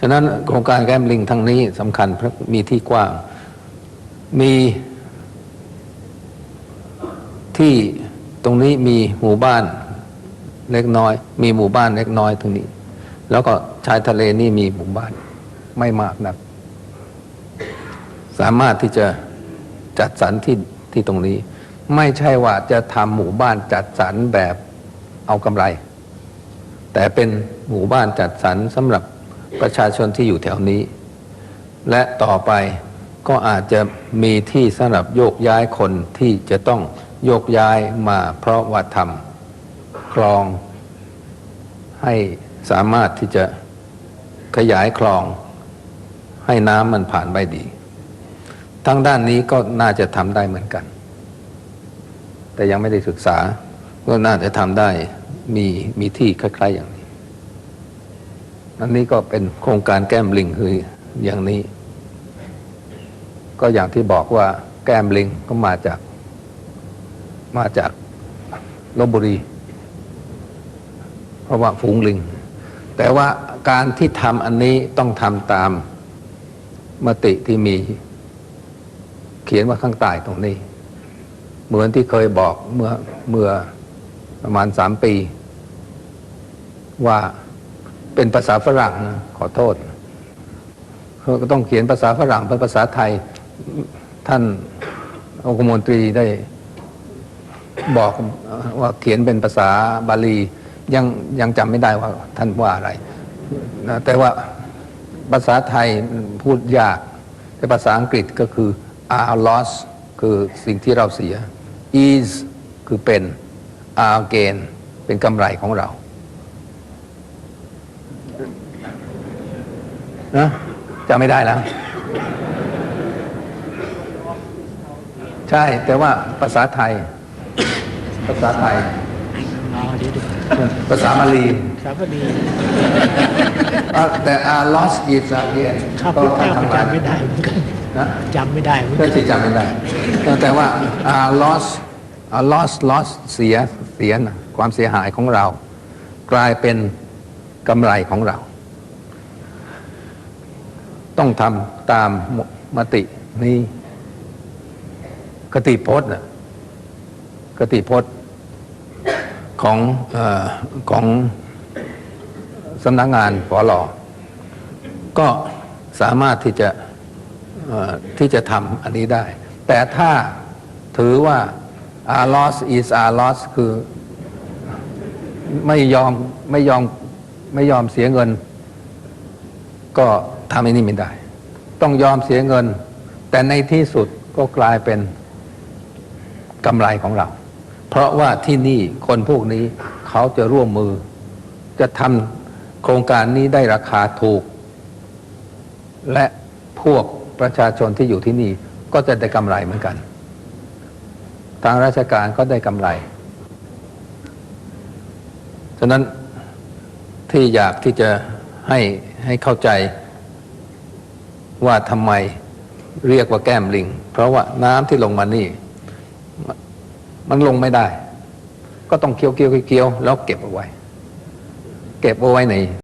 ฉะนั้นโครงการแก้มลิงทั้งนี้สำคัญเพราะมีที่กว้าง มีที่ตรงนี้มีหมู่บ้านเล็กน้อย มีหมู่บ้านเล็กน้อยตรงนี้ แล้วก็ชายทะเลนี่มีหมู่บ้านไม่มากนัก สามารถที่จะจัดสรรที่ที่ตรงนี้ ไม่ใช่ว่าจะทำหมู่บ้านจัดสรรแบบเอากำไร แต่เป็นหมู่บ้านจัดสรรสำหรับ ประชาชนที่อยู่แถวนี้ และต่อไปก็อาจจะมีที่สำหรับโยกย้ายคนที่จะต้องโยกย้ายมาเพราะว่าทำคลอง ให้สามารถที่จะขยายคลอง ให้น้ำมันผ่านไปดี ทั้งด้านนี้ก็น่าจะทำได้เหมือนกัน แต่ยังไม่ได้ศึกษาก็น่าจะทำได้มีมีที่คล้ายๆอย่าง อันนี้ก็เป็นโครงการแก้มลิงคืออย่างนี้ ก็อย่างที่บอกว่าแก้มลิงก็มาจาก มาจากลบบุรี เพราะว่าฝูงลิง แต่ว่าการที่ทำอันนี้ต้องทำตามมติที่มี เขียนว่าข้างใต้ตรงนี้ เหมือนที่เคยบอกเมื่อเมื่อประมาณสามปี ว่า เป็นภาษาฝรั่งนะขอโทษเขาก็ต้องเขียนภาษาฝรั่งเป็นภาษาไทย ท่านองคมนตรีได้บอกว่าเขียนเป็นภาษาบาลี ยังยังจำไม่ได้ว่าท่านว่าอะไรนะแต่ว่าภาษาไทยพูดยาก แต่ภาษาอังกฤษก็คือ are lost คือสิ่งที่เราเสีย is คือเป็น are gain เป็นกำไรของเรา นะจำไม่ได้แล้ว ใช่ แต่ว่าภาษาไทย ภาษาไทยอ๋อเดี๋ยวดูภาษาบาลีครับพอดีอะแต่ are lost is again ครับก็พี่แก้วทำก็ลายจำไม่ได้เหมือนกันนะจำไม่ได้เหมือนเพื่กัอนที่จำไม่ได้ แต่ว่า are lost are lost lost เสียเสียนะความเสียหายของเรา กลายเป็น กำไรของเรา ต้องทำตามมตินี้กติพจน์น่ะกติพจน์ของอของสำนักงานปลอก็สามารถที่จะที่จะทำอันนี้ได้ แต่ถ้าถือว่า our loss is our loss คือไม่ยอมไม่ยอม ไม่ยอมเสียเงิน ก็ทำอันนี้ไม่ได้ ต้องยอมเสียเงิน แต่ในที่สุดก็กลายเป็นกำไรของเรา เพราะว่าที่นี่คนพวกนี้เขาจะร่วมมือ จะทำโครงการนี้ได้ราคาถูก และพวกประชาชนที่อยู่ที่นี่ก็จะได้กำไรเหมือนกัน ทางราชการก็ได้กำไรฉะนั้น ที่อยากที่จะให้ให้เข้าใจว่าทำไมเรียกว่าแก้มลิง เพราะว่าน้ำที่ลงมานี่ มันลงไม่ได้ ก็ต้องเคี้ยวเคี้ยวเคี้ยวแล้วเก็บเอาไว้ เก็บเอาไว้ใน